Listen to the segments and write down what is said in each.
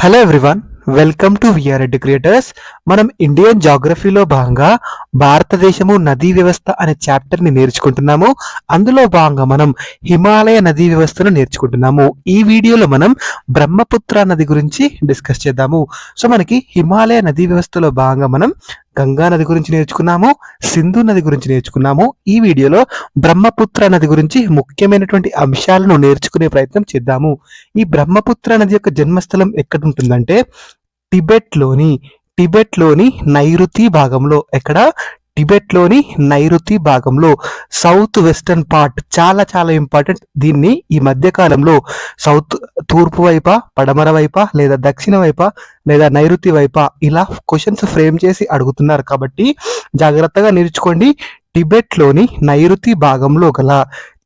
Hello everyone welcome to VR Reddy creators మనం Indian జాగ్రఫీలో భాగంగా భారతదేశము నదీ వ్యవస్థ అనే చాప్టర్ని నేర్చుకుంటున్నాము. అందులో భాగంగా మనం హిమాలయ నదీ వ్యవస్థను నేర్చుకుంటున్నాము. ఈ వీడియోలో మనం బ్రహ్మపుత్ర నది గురించి డిస్కస్ చేద్దాము. సో మనకి హిమాలయ నదీ వ్యవస్థలో భాగంగా మనం గంగా నది గురించి నేర్చుకున్నాము సింధు నది గురించి నేర్చుకున్నాము. ఈ వీడియోలో బ్రహ్మపుత్ర నది గురించి ముఖ్యమైనటువంటి అంశాలను నేర్చుకునే ప్రయత్నం చేద్దాము. ఈ బ్రహ్మపుత్ర నది యొక్క జన్మస్థలం ఎక్కడ ఉంటుందంటే టిబెట్లోని టిబెట్లోని నైరుతి భాగంలో. ఎక్కడ? టిబెట్లోని నైరుతి భాగంలో సౌత్ వెస్టర్న్ పార్ట్ చాలా చాలా ఇంపార్టెంట్. దీన్ని ఈ మధ్యకాలంలో సౌత్ తూర్పు వైపా పడమర వైపా లేదా దక్షిణ వైపా లేదా నైరుతి వైపా ఇలా క్వశ్చన్స్ ఫ్రేమ్ చేసి అడుగుతున్నారు. కాబట్టి జాగ్రత్తగా నేర్చుకోండి టిబెట్లోని నైరుతి భాగంలో గల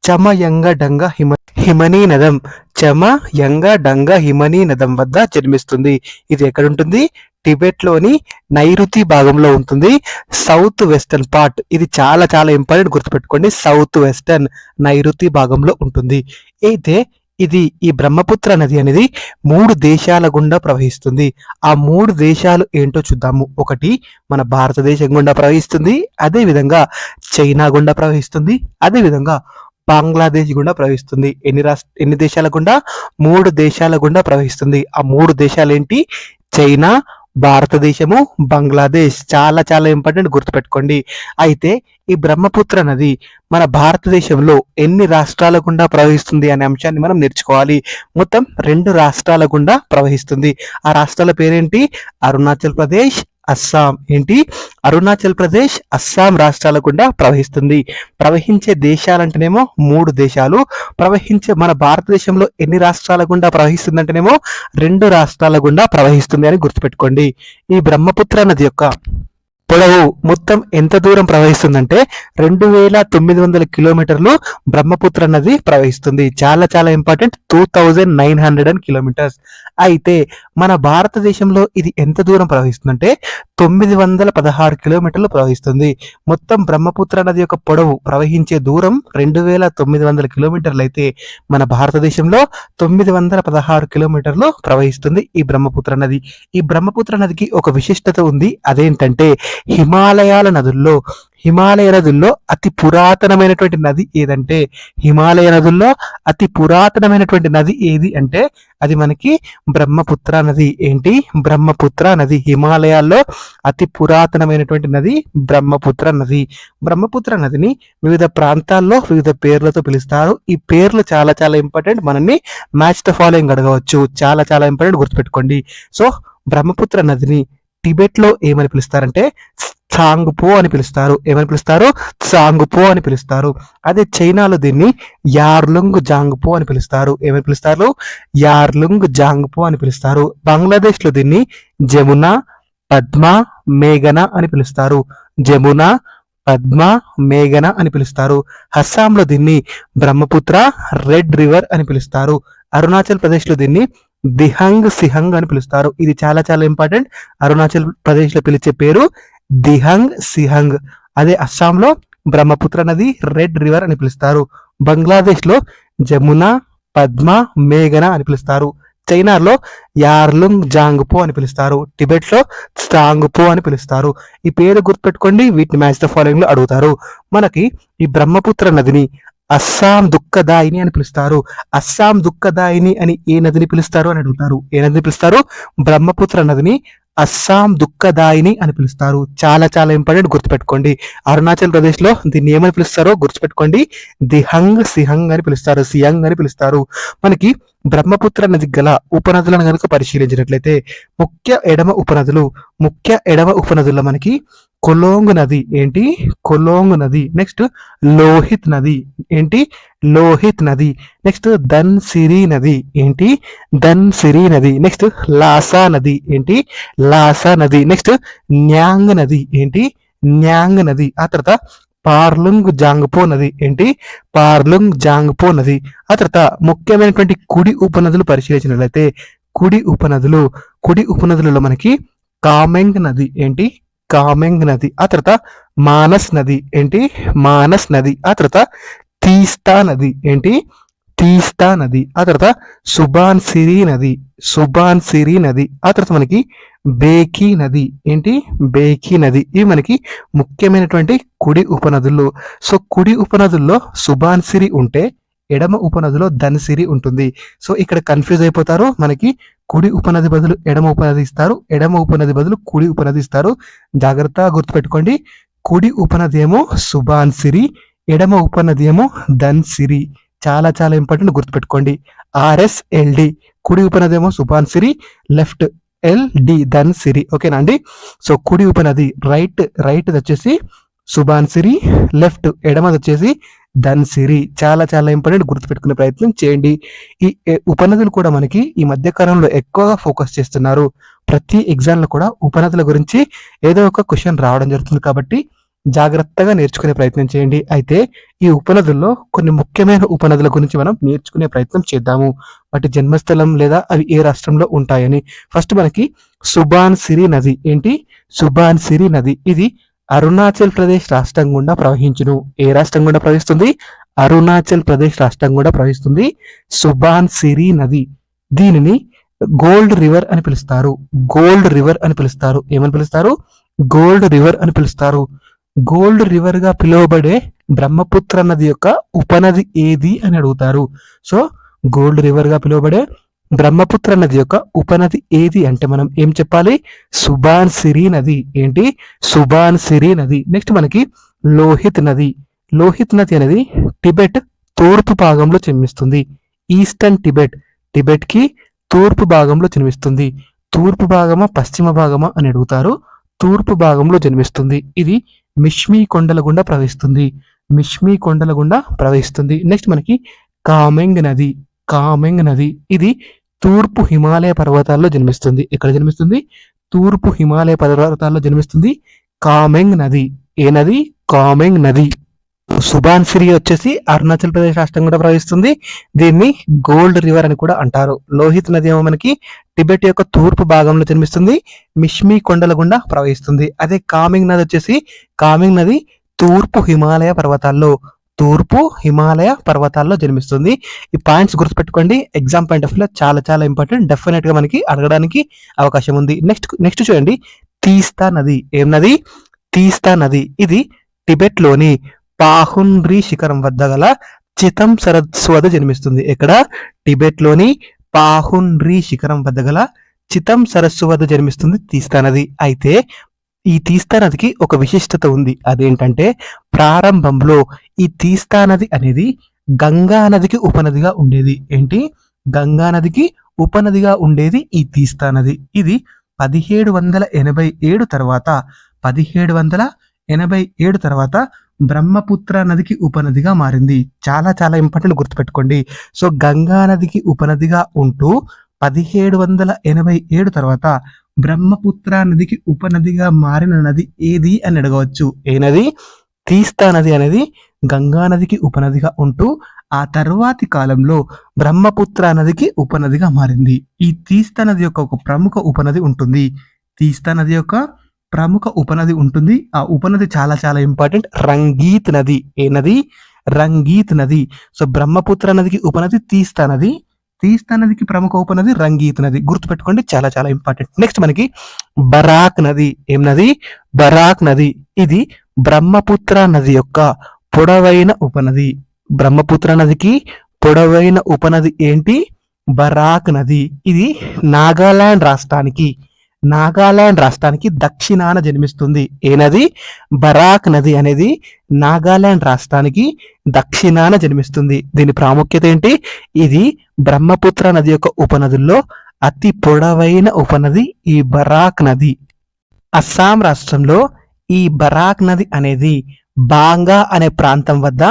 చమ యంగ డంగ హిమ హిమనీ నదం చమ యంగ డంగ హిమనీ నదం వద్ద జన్మిస్తుంది. ఇది ఎక్కడుంటుంది? టిబెట్లోని నైరుతి భాగంలో ఉంటుంది. South western part. ఇది చాలా చాలా ఇంపార్టెంట్ గుర్తుపెట్టుకోండి. సౌత్ వెస్టర్న్ నైరుతి భాగంలో ఉంటుంది. అయితే ఇది ఈ బ్రహ్మపుత్ర నది అనేది మూడు దేశాల గుండా ప్రవహిస్తుంది. ఆ మూడు దేశాలు ఏంటో చూద్దాము. ఒకటి మన భారతదేశం గుండా ప్రవహిస్తుంది. అదే విధంగా చైనా గుండా ప్రవహిస్తుంది. అదే విధంగా బంగ్లాదేశ్ గుండా ప్రవహిస్తుంది. ఎన్ని రాష్ట్ర ఎన్ని దేశాల గుండా? మూడు దేశాల గుండా ప్రవహిస్తుంది. ఆ మూడు దేశాలు ఏంటి చైనా భారతదేశము బంగ్లాదేశ్ చాలా చాలా ఇంపార్టెంట్ గుర్తుపెట్టుకోండి. అయితే ఈ బ్రహ్మపుత్ర నది మన భారతదేశంలో ఎన్ని రాష్ట్రాల గుండా ప్రవహిస్తుంది అనే అంశాన్ని మనం నేర్చుకోవాలి. మొత్తం రెండు రాష్ట్రాల గుండా ప్రవహిస్తుంది. ఆ రాష్ట్రాల పేరేంటి? అరుణాచల్ ప్రదేశ్ అస్సాం ఏంటి? అరుణాచల్ ప్రదేశ్ అస్సాం రాష్ట్రాల గుండా ప్రవహిస్తుంది. ప్రవహించే దేశాలంటేనేమో మూడు దేశాలు. ప్రవహించే మన భారతదేశంలో ఎన్ని రాష్ట్రాల గుండా ప్రవహిస్తుందంటేనేమో రెండు రాష్ట్రాల గుండా ప్రవహిస్తుంది అని గుర్తుపెట్టుకోండి. ఈ బ్రహ్మపుత్ర నది యొక్క పొడవు మొత్తం ఎంత దూరం ప్రవహిస్తుందంటే రెండు వేల తొమ్మిది వందల కిలోమీటర్లు బ్రహ్మపుత్ర నది ప్రవహిస్తుంది. చాలా చాలా important two thousand nine hundred and kilometres అయితే మన భారతదేశంలో ఇది ఎంత దూరం ప్రవహిస్తుందంటే తొమ్మిది వందల పదహారు కిలోమీటర్లు ప్రవహిస్తుంది. మొత్తం బ్రహ్మపుత్ర నది యొక్క పొడవు ప్రవహించే దూరం రెండు వేల తొమ్మిది వందల కిలోమీటర్లు అయితే మన భారతదేశంలో తొమ్మిది వందల పదహారు కిలోమీటర్లు ప్రవహిస్తుంది ఈ బ్రహ్మపుత్ర నది. ఈ బ్రహ్మపుత్ర నదికి ఒక విశిష్టత ఉంది. అదేంటంటే హిమాలయాల నదుల్లో హిమాలయ నదుల్లో అతి పురాతనమైనటువంటి నది ఏదంటే హిమాలయ నదుల్లో అతి పురాతనమైనటువంటి నది ఏది అంటే అది మనకి బ్రహ్మపుత్ర నది. ఏంటి? బ్రహ్మపుత్ర నది. హిమాలయాల్లో అతి పురాతనమైనటువంటి నది బ్రహ్మపుత్ర నది. బ్రహ్మపుత్ర నదిని వివిధ ప్రాంతాల్లో వివిధ పేర్లతో పిలుస్తారు. ఈ పేర్లు చాలా చాలా ఇంపార్టెంట్ మనల్ని మ్యాచ్ ద ఫాలోయింగ్ అడగవచ్చు. చాలా చాలా ఇంపార్టెంట్ గుర్తుపెట్టుకోండి. సో బ్రహ్మపుత్ర నదిని టిబెట్లో ఏమని పిలుస్తారంటే సాంగ్పో అని పిలుస్తారు. ఏమని పిలుస్తారు? సాంగ్పో అని పిలుస్తారు. అదే చైనాలో దీన్ని యార్లుంగ్ జాంగ్పో అని పిలుస్తారు. ఏమని పిలుస్తారు? యార్లుంగ్ జాంగ్పో అని పిలుస్తారు. బంగ్లాదేశ్లో దీన్ని జమున పద్మ మేఘన అని పిలుస్తారు. జమున పద్మ మేఘన అని పిలుస్తారు. అస్సాంలో దీన్ని బ్రహ్మపుత్ర రెడ్ రివర్ అని పిలుస్తారు. అరుణాచల్ ప్రదేశ్లో దీన్ని దిహంగ్ సిహంగ్ అని పిలుస్తారు. ఇది చాలా చాలా ఇంపార్టెంట్ అరుణాచల్ ప్రదేశ్లో పిలిచే పేరు దిహంగ్ సిహంగ్. అదే అస్సాంలో బ్రహ్మపుత్ర నది రెడ్ రివర్ అని పిలుస్తారు. బంగ్లాదేశ్లో జమున పద్మ మేఘన అని పిలుస్తారు. చైనాలో యార్లుంగ్ జాంగ్పో అని పిలుస్తారు. టిబెట్లో స్టాంగ్పో అని పిలుస్తారు. ఈ పేరు గుర్తుపెట్టుకోండి. వీటిని మ్యాచ్ ద ఫాలోయింగ్లో అడుగుతారు. మనకి ఈ బ్రహ్మపుత్ర నదిని అస్సాం దుఃఖదాయిని అని పిలుస్తారు. అస్సాం దుఃఖదాయిని అని ఏ నదిని పిలుస్తారు అని అడుగుతారు. ఏ నదిని పిలుస్తారు? బ్రహ్మపుత్ర నదిని అస్సాం దుఃఖదాయిని అని పిలుస్తారు. చాలా చాలా ఇంపార్టెంట్ గుర్తుపెట్టుకోండి. అరుణాచల్ ప్రదేశ్లో దీన్ని ఏమని పిలుస్తారో గుర్తుపెట్టుకోండి. దిహంగ్ సిహంగ్ అని పిలుస్తారు. సియంగ్ అని పిలుస్తారు. మనకి బ్రహ్మపుత్ర నది గల ఉపనదులను కనుక పరిశీలించినట్లయితే ముఖ్య ఎడమ ఉపనదులు ముఖ్య ఎడమ ఉపనదుల్లో మనకి కొలోంగ్ నది ఏంటి? కొలోంగ్ నది. నెక్స్ట్ లోహిత్ నది. ఏంటి? లోహిత్ నది. నెక్స్ట్ ధన్ సిరి నది. ఏంటి? ధన్ సిరి నది. నెక్స్ట్ లాసా నది. ఏంటి? లాసా నది. నెక్స్ట్ న్యాంగ్ నది. ఏంటి? న్యాంగ్ నది. ఆ తర్వాత పార్లుంగ్ జాంగ్పో నది. ఏంటి? పార్లుంగ్ జాంగ్పో నది. ఆ తర్వాత ముఖ్యమైనటువంటి కుడి ఉపనదులు పరిశీలించినట్లయితే కుడి ఉపనదులు కుడి ఉపనదులలో మనకి కామెంగ్ నది. ఏంటి? కామెంగ్ నది. ఆ తర్వాత మానస్ నది. ఏంటి? మానస్ నది. ఆ తర్వాత తీస్తా నది. ఏంటి? తీస్తా నది. ఆ తర్వాత సుబాన్సిరి నది. సుబాన్సిరి నది. ఆ తర్వాత మనకి బేకి నది. ఏంటి? బేకి నది. ఇవి మనకి ముఖ్యమైనటువంటి కుడి ఉపనదులు సో కుడి ఉపనదుల్లో సుబాన్సిరి ఉంటే ఎడమ ఉపనదిలో ధనసిరి ఉంటుంది. సో ఇక్కడ కన్ఫ్యూజ్ అయిపోతారు. మనకి కుడి ఉపనది బదులు ఎడమ ఉపనది ఇస్తారు. ఎడమ ఉపనది బదులు కుడి ఉపనది ఇస్తారు. జాగ్రత్తగా గుర్తుపెట్టుకోండి. కుడి ఉపనది ఏమో సుబాన్సిరి ఎడమ ఉపనది ఏమో ధన్సిరి చాలా చాలా ఇంపార్టెంట్ గుర్తుపెట్టుకోండి. ఆర్ఎస్ఎల్డి కుడి ఉపనది ఏమో సుబాన్సిరి లెఫ్ట్ ఎల్డి ధన్సిరి ఓకేనా అండి? సో కుడి ఉపనది రైట్ రైట్ వచ్చేసి సుబాన్సిరి లెఫ్ట్ ఎడమది వచ్చేసి ధన్సిరి చాలా చాలా ఇంపార్టెంట్ గుర్తుపెట్టుకునే ప్రయత్నం చేయండి. ఈ ఉపనదులు కూడా మనకి ఈ మధ్య కాలంలో ఎక్కువగా ఫోకస్ చేస్తున్నారు. ప్రతి ఎగ్జామ్లో కూడా ఉపనదుల గురించి ఏదో ఒక క్వశ్చన్ రావడం జరుగుతుంది కాబట్టి జాగ్రత్తగా నేర్చుకునే ప్రయత్నం చేయండి. అయితే ఈ ఉపనదుల్లో కొన్ని ముఖ్యమైన ఉపనదుల గురించి మనం నేర్చుకునే ప్రయత్నం చేద్దాము. వాటి జన్మస్థలం లేదా అవి ఏ రాష్ట్రంలో ఉంటాయని. ఫస్ట్ మనకి సుబాన్ సిరి నది. ఏంటి? సుబాన్ సిరి నది. ఇది అరుణాచల్ ప్రదేశ్ రాష్ట్రం గుండా ప్రవహించును. ఏ రాష్ట్రం గుండా ప్రవహిస్తుంది? అరుణాచల్ ప్రదేశ్ రాష్ట్రం గుండా ప్రవహిస్తుంది సుబాన్ సిరి నది. దీనిని గోల్డ్ రివర్ అని పిలుస్తారు. గోల్డ్ రివర్ అని పిలుస్తారు. ఏమని పిలుస్తారు? గోల్డ్ రివర్ అని పిలుస్తారు. గోల్డ్ రివర్గా పిలువబడే బ్రహ్మపుత్ర నది యొక్క ఉపనది ఏది అని అడుగుతారు. సో గోల్డ్ రివర్గా పిలువబడే బ్రహ్మపుత్ర నది యొక్క ఉపనది ఏది అంటే మనం ఏం చెప్పాలి? సుబాన్ సిరి నది. ఏంటి? సుబాన్ సిరి నది. నెక్స్ట్ మనకి లోహిత్ నది. లోహిత్ నది అనేది టిబెట్ తూర్పు భాగంలో జన్మిస్తుంది. Eastern Tibet. టిబెట్కి తూర్పు భాగంలో జన్మిస్తుంది. తూర్పు భాగమా పశ్చిమ భాగమా అని అడుగుతారు. తూర్పు భాగంలో జన్మిస్తుంది. ఇది మిష్మి కొండల గుండా ప్రవహిస్తుంది. మిష్మి కొండల గుండా ప్రవహిస్తుంది. నెక్స్ట్ మనకి కామెంగ్ నది. కామెంగ్ నది. ఇది తూర్పు హిమాలయ పర్వతాల్లో జన్మిస్తుంది. ఎక్కడ జన్మిస్తుంది? తూర్పు హిమాలయ పర్వతాల్లో జన్మిస్తుంది కామెంగ్ నది. ఏ నది? కామెంగ్ నది. సుబాన్సిరి వచ్చేసి అరుణాచల్ ప్రదేశ్ రాష్ట్రం కూడా ప్రవహిస్తుంది. దీన్ని గోల్డ్ రివర్ అని కూడా అంటారు. లోహిత్ నది ఏమో మనకి టిబెట్ యొక్క తూర్పు భాగంలో జన్మిస్తుంది. మిష్మి కొండల గుండా ప్రవహిస్తుంది. అదే కామింగ్ నది వచ్చేసి కామింగ్ నది తూర్పు హిమాలయ పర్వతాల్లో తూర్పు హిమాలయ పర్వతాల్లో జన్మిస్తుంది. ఈ పాయింట్స్ గుర్తుపెట్టుకోండి. ఎగ్జామ్ పాయింట్ ఆఫ్లో చాలా చాలా ఇంపార్టెంట్. డెఫినెట్గా మనకి అడగడానికి అవకాశం ఉంది. నెక్స్ట్ నెక్స్ట్ చూడండి. తీస్తా నది. ఏం నది? తీస్తా నది. ఇది టిబెట్లోని పాహున్రి శిఖరం వద్ద గల చితం సరస్సు వద్ద జన్మిస్తుంది. ఎక్కడ? టిబెట్లోని పాహున్రి శిఖరం వద్ద గల చితం సరస్సు వద్ద జన్మిస్తుంది తీస్తా నది. అయితే ఈ తీస్తా నదికి ఒక విశిష్టత ఉంది. అదేంటంటే ప్రారంభంలో ఈ తీస్తా నది అనేది గంగా నదికి ఉపనదిగా ఉండేది. ఏంటి? గంగా నదికి ఉపనదిగా ఉండేది ఈ తీస్తా నది. ఇది పదిహేడు వందల ఎనభై ఏడు తర్వాత పదిహేడు వందల ఎనభై ఏడు తర్వాత బ్రహ్మపుత్ర నదికి ఉపనదిగా మారింది. చాలా చాలా ఇంపార్టెంట్ గుర్తుపెట్టుకోండి. సో గంగా నదికి ఉపనదిగా ఉంటూ పదిహేడు వందల ఎనభై ఏడు తర్వాత బ్రహ్మపుత్ర నదికి ఉపనదిగా మారిన నది ఏది అని అడగవచ్చు. ఏ నది? తీస్తా నది అనేది గంగా నదికి ఉపనదిగా ఉంటూ ఆ తర్వాతి కాలంలో బ్రహ్మపుత్ర నదికి ఉపనదిగా మారింది. ఈ తీస్తా నది యొక్క ఒక ప్రముఖ ఉపనది ఉంటుంది. తీస్తా నది యొక్క ప్రముఖ ఉపనది ఉంటుంది. ఆ ఉపనది చాలా చాలా ఇంపార్టెంట్ రంగీత్ నది. ఏ నది? రంగీత్ నది. సో బ్రహ్మపుత్ర నదికి ఉపనది తీస్తా నది. తీస్తా నదికి ప్రముఖ ఉపనది రంగీత్ నది. గుర్తుపెట్టుకోండి చాలా చాలా ఇంపార్టెంట్ నెక్స్ట్ మనకి బరాక్ నది. ఏం నది? బరాక్ నది. ఇది బ్రహ్మపుత్ర నది యొక్క పొడవైన ఉపనది. బ్రహ్మపుత్ర నదికి పొడవైన ఉపనది ఏంటి? బరాక్ నది. ఇది నాగాలాండ్ రాష్ట్రానికి నాగాలాండ్ రాష్ట్రానికి దక్షిణాన జన్మిస్తుంది. ఏ నది? బరాక్ నది అనేది నాగాలాండ్ రాష్ట్రానికి దక్షిణాన జన్మిస్తుంది. దీని ప్రాముఖ్యత ఏంటి? ఇది బ్రహ్మపుత్ర నది యొక్క ఉపనదుల్లో అతి పొడవైన ఉపనది ఈ బరాక్ నది. అస్సాం రాష్ట్రంలో ఈ బరాక్ నది అనేది బాంగా అనే ప్రాంతం వద్ద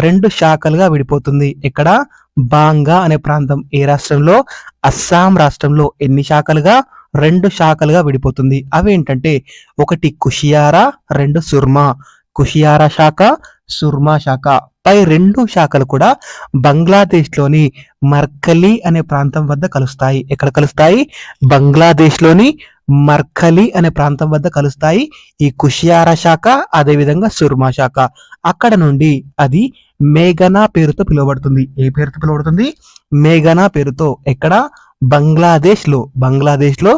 రెండు శాఖలుగా విడిపోతుంది. ఇక్కడ బాంగా అనే ప్రాంతం ఏ రాష్ట్రంలో? అస్సాం రాష్ట్రంలో ఎన్ని శాఖలుగా? రెండు శాఖలుగా విడిపోతుంది. అవేంటంటే ఒకటి కుషియారా రెండు సుర్మా. కుషియారా శాఖ సుర్మా శాఖ. పై రెండు శాఖలు కూడా బంగ్లాదేశ్లోని మర్కలి అనే ప్రాంతం వద్ద కలుస్తాయి. ఎక్కడ కలుస్తాయి? బంగ్లాదేశ్లోని మర్కలి అనే ప్రాంతం వద్ద కలుస్తాయి. ఈ కుషియారా శాఖ అదేవిధంగా సుర్మా శాఖ. అక్కడ నుండి అది మేఘనా పేరుతో పిలువబడుతుంది. ఏ పేరుతో పిలువబడుతుంది? మేఘనా పేరుతో. ఎక్కడ? బంగ్లాదేశ్లో బంగ్లాదేశ్లో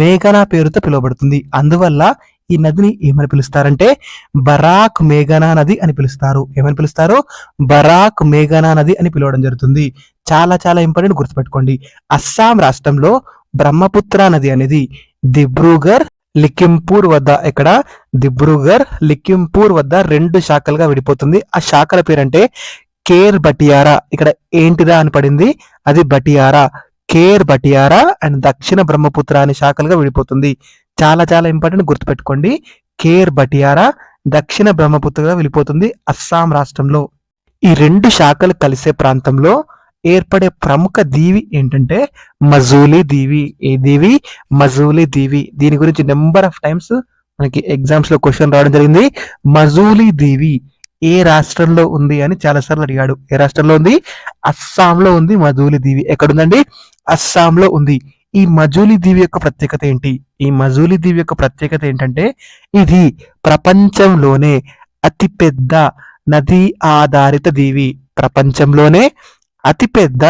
మేఘనా పేరుతో పిలువబడుతుంది. అందువల్ల ఈ నదిని ఏమని పిలుస్తారంటే బరాక్ మేఘనా నది అని పిలుస్తారు. ఏమని పిలుస్తారు? బరాక్ మేఘనా నది అని పిలవడం జరుగుతుంది. చాలా చాలా ఇంపార్టెంట్ గుర్తుపెట్టుకోండి. అస్సాం రాష్ట్రంలో బ్రహ్మపుత్ర నది అనేది దిబ్రూగర్ లిఖింపూర్ వద్ద ఇక్కడ దిబ్రూగర్ లిఖింపూర్ వద్ద రెండు శాఖలుగా విడిపోతుంది. ఆ శాఖల పేరంటే కేర్ బటియారా. ఇక్కడ ఏంటిదా అని పడింది? అది బటియారా. కేర్ బటియారా అండ్ దక్షిణ బ్రహ్మపుత్ర అనే శాఖలుగా విడిపోతుంది. చాలా చాలా ఇంపార్టెంట్ గుర్తుపెట్టుకోండి. కేర్ బటియారా దక్షిణ బ్రహ్మపుత్రగా వెళ్ళిపోతుంది అస్సాం రాష్ట్రంలో. ఈ రెండు శాఖలు కలిసే ప్రాంతంలో ఏర్పడే ప్రముఖ దీవి ఏంటంటే మజూలీ దీవి. ఏ దీవి? మజూలీ దీవి. దీని గురించి నెంబర్ ఆఫ్ టైమ్స్ మనకి ఎగ్జామ్స్లో క్వశ్చన్ రావడం జరిగింది. మజూలీ దీవి ఏ రాష్ట్రంలో ఉంది అని చాలా సార్లు అడిగాడు. ఏ రాష్ట్రంలో ఉంది? అస్సాంలో ఉంది మజూలీ దీవి. ఎక్కడుందండి? అస్సాంలో ఉంది. ఈ మజూలి దీవి యొక్క ప్రత్యేకత ఏంటి? ఈ మజూలి దీవి యొక్క ప్రత్యేకత ఏంటంటే ఇది ప్రపంచంలోనే అతిపెద్ద నదీ ఆధారిత దీవి. ప్రపంచంలోనే అతిపెద్ద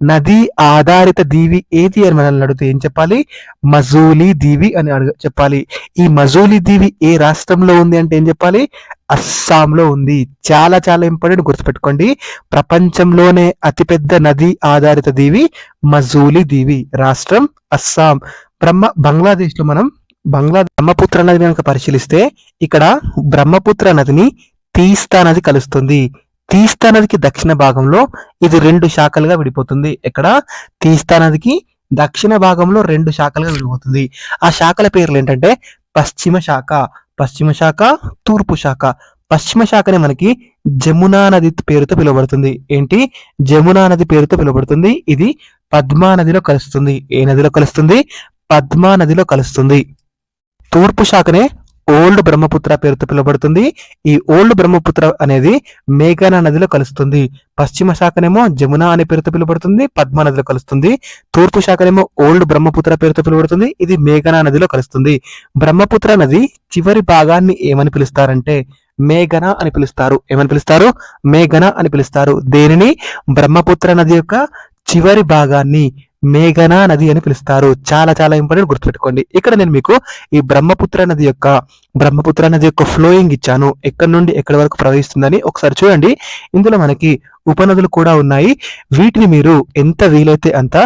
నదీ ఆధారిత దీవి ఏది అని మనల్ని అడిగితే ఏం చెప్పాలి? మజూలీ దీవి అని అడగ చెప్పాలి. ఈ మజూలి దీవి ఏ రాష్ట్రంలో ఉంది అంటే ఏం చెప్పాలి? అస్సాంలో ఉంది. చాలా చాలా ఇంపార్టెంట్ గుర్తుపెట్టుకోండి. ప్రపంచంలోనే అతిపెద్ద నది ఆధారిత దీవి మజూలి దీవి రాష్ట్రం అస్సాం. బ్రహ్మ బంగ్లాదేశ్లో మనం బంగ్లా బ్రహ్మపుత్ర నదిని కనుక పరిశీలిస్తే ఇక్కడ బ్రహ్మపుత్ర నదిని తీస్తా నది కలుస్తుంది. తీస్తా నదికి దక్షిణ భాగంలో ఇది రెండు శాఖలుగా విడిపోతుంది. ఇక్కడ తీస్తా నదికి దక్షిణ భాగంలో రెండు శాఖలుగా విడిపోతుంది. ఆ శాఖల పేర్లు ఏంటంటే పశ్చిమ శాఖ పశ్చిమ శాఖ తూర్పు శాఖ. పశ్చిమ శాఖనే మనకి జమునా నది పేరుతో పిలువబడుతుంది. ఏంటి? జమునా నది పేరుతో పిలువబడుతుంది. ఇది పద్మా నదిలో కలుస్తుంది. ఏ నదిలో కలుస్తుంది? పద్మా నదిలో కలుస్తుంది. తూర్పు శాఖనే ఓల్డ్ బ్రహ్మపుత్ర పేరుతో పిలువబడుతుంది. ఈ ఓల్డ్ బ్రహ్మపుత్ర అనేది మేఘనా నదిలో కలుస్తుంది. పశ్చిమ శాఖనేమో జమున అనే పేరుతో పిలువబడుతుంది. పద్మా నదిలో కలుస్తుంది. తూర్పు శాఖనేమో ఓల్డ్ బ్రహ్మపుత్ర పేరుతో పిలువబడుతుంది. ఇది మేఘనా నదిలో కలుస్తుంది. బ్రహ్మపుత్ర నది చివరి భాగాన్ని ఏమని పిలుస్తారంటే మేఘన అని పిలుస్తారు. ఏమని పిలుస్తారు? మేఘన అని పిలుస్తారు. దేనిని? బ్రహ్మపుత్ర నది యొక్క చివరి భాగాన్ని మేఘనా నది అని పిలుస్తారు. చాలా చాలా ఇంపార్టెంట్ గుర్తుపెట్టుకోండి. ఇక్కడ నేను మీకు ఈ బ్రహ్మపుత్ర నది యొక్క బ్రహ్మపుత్ర నది యొక్క ఫ్లోయింగ్ ఇచ్చాను. ఎక్కడి నుండి ఎక్కడి వరకు ప్రవహిస్తుందని ఒకసారి చూడండి. ఇందులో మనకి ఉపనదులు కూడా ఉన్నాయి. వీటిని మీరు ఎంత వీలైతే అంత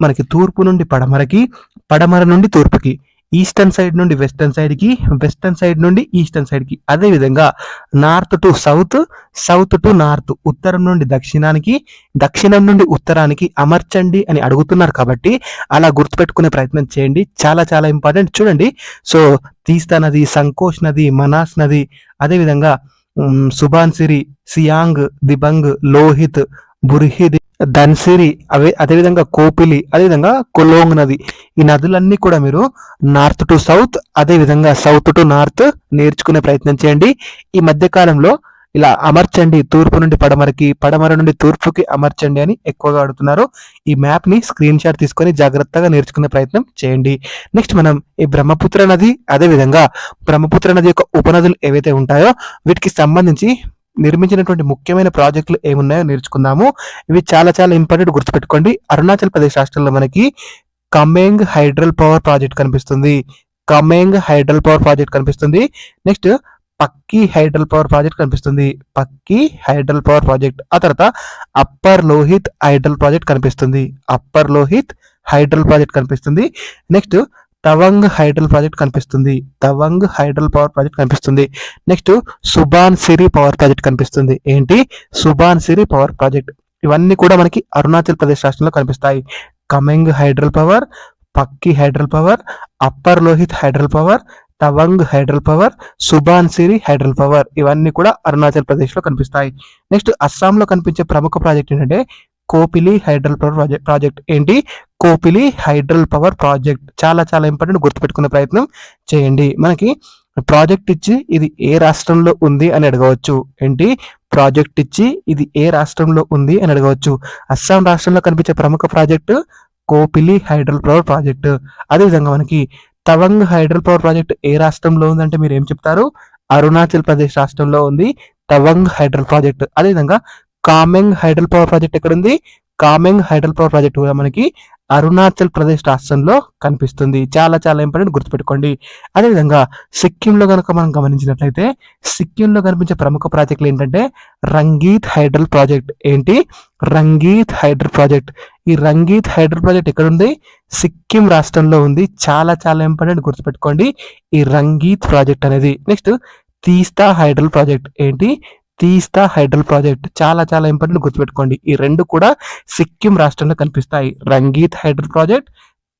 మనకి తూర్పు నుండి పడమరకి పడమర నుండి తూర్పుకి ఈస్టర్న్ సైడ్ నుండి వెస్టర్న్ సైడ్కి వెస్టర్న్ సైడ్ నుండి ఈస్టర్న్ సైడ్కి అదే విధంగా north to south south to north ఉత్తరం నుండి దక్షిణానికి దక్షిణం నుండి ఉత్తరానికి అమర్చండి అని అడుగుతున్నారు కాబట్టి అలా గుర్తుపెట్టుకునే ప్రయత్నం చేయండి. చాలా చాలా ఇంపార్టెంట్. చూడండి. సో తీస్తా నది సంకోష్ నది మనాస్ నది అదేవిధంగా సుభాన్సిరి సియాంగ్ దిబంగ్ లోహిత్ బుర్హిద్ ధన్సిరి అవే అదేవిధంగా కోపిలి అదేవిధంగా కొలోంగ్ నది. ఈ నదులన్నీ కూడా మీరు నార్త్ టు సౌత్ అదేవిధంగా సౌత్ టు నార్త్ నేర్చుకునే ప్రయత్నం చేయండి. ఈ మధ్యకాలంలో ఇలా అమర్చండి తూర్పు నుండి పడమరకి పడమర నుండి తూర్పుకి అమర్చండి అని ఎక్కువగా అడుగుతున్నారు ఈ మ్యాప్ని స్క్రీన్ షాట్ తీసుకొని జాగ్రత్తగా నేర్చుకునే ప్రయత్నం చేయండి. నెక్స్ట్ మనం ఈ బ్రహ్మపుత్ర నది అదే విధంగా బ్రహ్మపుత్ర నది యొక్క ఉపనదులు ఏవైతే ఉంటాయో వీటికి సంబంధించి నిర్మించినటువంటి ముఖ్యమైన ప్రాజెక్టులు ఏమున్నాయో నేర్చుకుందాము. ఇవి చాలా చాలా ఇంపార్టెంట్ గుర్తుపెట్టుకోండి. అరుణాచల్ ప్రదేశ్ రాష్ట్రంలో మనకి కమెంగ్ హైడ్రల్ పవర్ ప్రాజెక్ట్ కనిపిస్తుంది. కమెంగ్ హైడ్రల్ పవర్ ప్రాజెక్ట్ కనిపిస్తుంది. Next Pakke hydel power project కనిపిస్తుంది. Pakke hydel power project. ఆ తర్వాత అప్పర్ లోహిత్ హైడ్రల్ ప్రాజెక్ట్ కనిపిస్తుంది. అప్పర్ లోహిత్ హైడ్రల్ ప్రాజెక్ట్ కనిపిస్తుంది. నెక్స్ట్ తవంగ్ హైడ్రల్ ప్రాజెక్ట్ కనిపిస్తుంది. తవంగ్ హైడ్రల్ పవర్ ప్రాజెక్ట్ కనిపిస్తుంది. Next Subansiri power project కనిపిస్తుంది. ఏంటి? Subansiri power project. ఇవన్నీ కూడా మనకి అరుణాచల్ ప్రదేశ్ రాష్ట్రంలో కనిపిస్తాయి. Kameng hydel power Pakke hydel power upper Lohit hydel power Tawang hydel power Subansiri hydel power ఇవన్నీ కూడా అరుణాచల్ ప్రదేశ్లో కనిపిస్తాయి. నెక్స్ట్ అస్సాంలో కనిపించే ప్రముఖ ప్రాజెక్ట్ ఏంటంటే Kopili hydel power project project. ఏంటి? Kopili hydel power project. చాలా చాలా ఇంపార్టెంట్ గుర్తుపెట్టుకునే ప్రయత్నం చేయండి. మనకి ప్రాజెక్ట్ ఇచ్చి ఇది ఏ రాష్ట్రంలో ఉంది అని అడగవచ్చు. ఏంటి? ప్రాజెక్ట్ ఇచ్చి ఇది ఏ రాష్ట్రంలో ఉంది అని అడగవచ్చు. అస్సాం రాష్ట్రంలో కనిపించే ప్రముఖ project Kopili hydel power project. అదేవిధంగా మనకి తవంగ్ హైడ్రల్ పవర్ ప్రాజెక్ట్ ఏ రాష్ట్రంలో ఉందంటే మీరు ఏం చెప్తారు? అరుణాచల్ ప్రదేశ్ రాష్ట్రంలో ఉంది. Tawang hydel project. అదేవిధంగా కామెంగ్ హైడ్రల్ పవర్ ప్రాజెక్ట్ ఎక్కడ ఉంది కామెంగ్ హైడ్రల్ పవర్ ప్రాజెక్ట్ కూడా మనకి అరుణాచల్ ప్రదేశ్ రాష్ట్రంలో కనిపిస్తుంది. చాలా చాలా ఇంపార్టెంట్ గుర్తుపెట్టుకోండి. అదేవిధంగా సిక్కింలో కనుక మనం గమనించినట్లయితే సిక్కింలో కనిపించే ప్రముఖ ప్రాజెక్టులు ఏంటంటే రంగీత్ హైడ్రల్ ప్రాజెక్ట్ ఏంటి? Rangit hydel project. ఈ రంగీత్ హైడ్రల్ ప్రాజెక్ట్ ఎక్కడుంది? సిక్కిం రాష్ట్రంలో ఉంది. చాలా చాలా ఇంపార్టెంట్ గుర్తుపెట్టుకోండి. ఈ రంగీత్ ప్రాజెక్ట్ అనేది. నెక్స్ట్ తీస్తా హైడ్రల్ ప్రాజెక్ట్ ఏంటి? Teesta hydel project. చాలా చాలా ఇంపార్టెంట్ గుర్తుపెట్టుకోండి. ఈ రెండు కూడా సిక్కిం రాష్ట్రంలో కనిపిస్తాయి. Rangit hydel project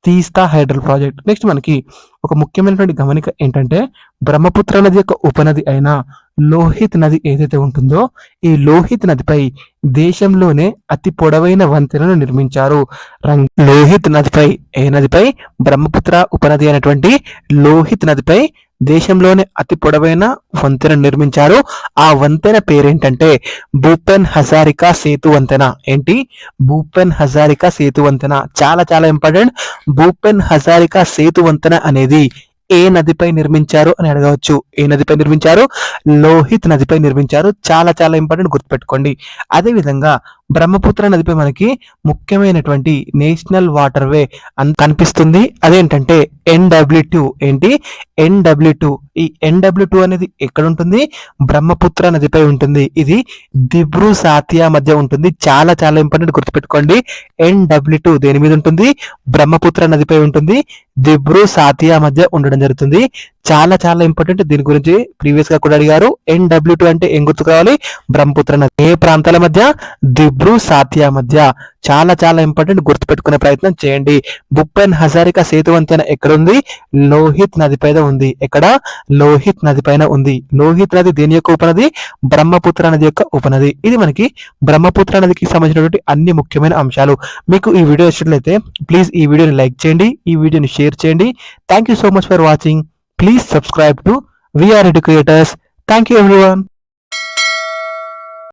Teesta hydel project. Next మనకి ఒక ముఖ్యమైనటువంటి గమనిక ఏంటంటే బ్రహ్మపుత్ర నది యొక్క ఉపనది అయిన లోహిత్ నది ఏదైతే ఉంటుందో ఈ లోహిత్ నదిపై దేశంలోనే అతి పొడవైన వంతెనను నిర్మించారు. రంగ్ లోహిత్ నదిపై ఏ నదిపై? బ్రహ్మపుత్ర ఉపనది అయినటువంటి లోహిత్ నదిపై దేశంలోనే అతి పొడవైన వంతెన నిర్మించారు. ఆ వంతెన పేరేంటంటే భూపెన్ హజారికా సేతు వంతెన. ఏంటి? భూపెన్ హజారికా సేతు వంతెన. చాలా చాలా ఇంపార్టెంట్. భూపెన్ హజారికా సేతు వంతెన అనేది ఏ నదిపై నిర్మించారు అని అడగవచ్చు. ఏ నదిపై నిర్మించారు? లోహిత్ నదిపై నిర్మించారు. చాలా చాలా ఇంపార్టెంట్ గుర్తుపెట్టుకోండి. అదే విధంగా బ్రహ్మపుత్ర నదిపై మనకి ముఖ్యమైనటువంటి నేషనల్ వాటర్ వే కనిపిస్తుంది. అదేంటంటే ఎన్డబ్ల్యూ టూ ఏంటి? ఎన్డబ్ల్యూ టూ ఈ ఎన్డబ్ల్యూ టూ అనేది ఎక్కడ ఉంటుంది బ్రహ్మపుత్ర నదిపై ఉంటుంది. ఇది దిబ్రు సాతియా మధ్య ఉంటుంది. చాలా చాలా ఇంపార్టెంట్ గుర్తుపెట్టుకోండి. ఎన్డబ్ల్యూ టూ దేని మీద ఉంటుంది? బ్రహ్మపుత్ర నదిపై ఉంటుంది. దిబ్రు సాతియా మధ్య ఉండడం జరుగుతుంది. చాలా చాలా ఇంపార్టెంట్. దీని గురించి ప్రీవియస్గా కూడా అడిగారు. ఎన్డబ్ల్యూ టూ అంటే ఏం గుర్తు కావాలి బ్రహ్మపుత్ర నది. ఏ ప్రాంతాల మధ్య? దిబ్రు బ్రూ సాథియా మధ్య చాలా చాలా ఇంపార్టెంట్ గుర్తుపెట్టుకునే ప్రయత్నం చేయండి. బుప్పెన్ హజారికా సేతు వంతెన ఎక్కడ ఉంది లోహిత్ నది పైన ఉంది. ఎక్కడ? లోహిత్ నది పైన ఉంది. లోహిత్ నది దేని యొక్క ఉపనది? బ్రహ్మపుత్ర నది యొక్క ఉపనది. ఇది మనకి బ్రహ్మపుత్ర నదికి సంబంధించినటువంటి అన్ని ముఖ్యమైన అంశాలు. మీకు ఈ వీడియో ఇచ్చినట్లయితే ప్లీజ్ ఈ వీడియోని లైక్ చేయండి. ఈ వీడియోని షేర్ చేయండి. Thank you so much for watching please subscribe to VR educators thank you everyone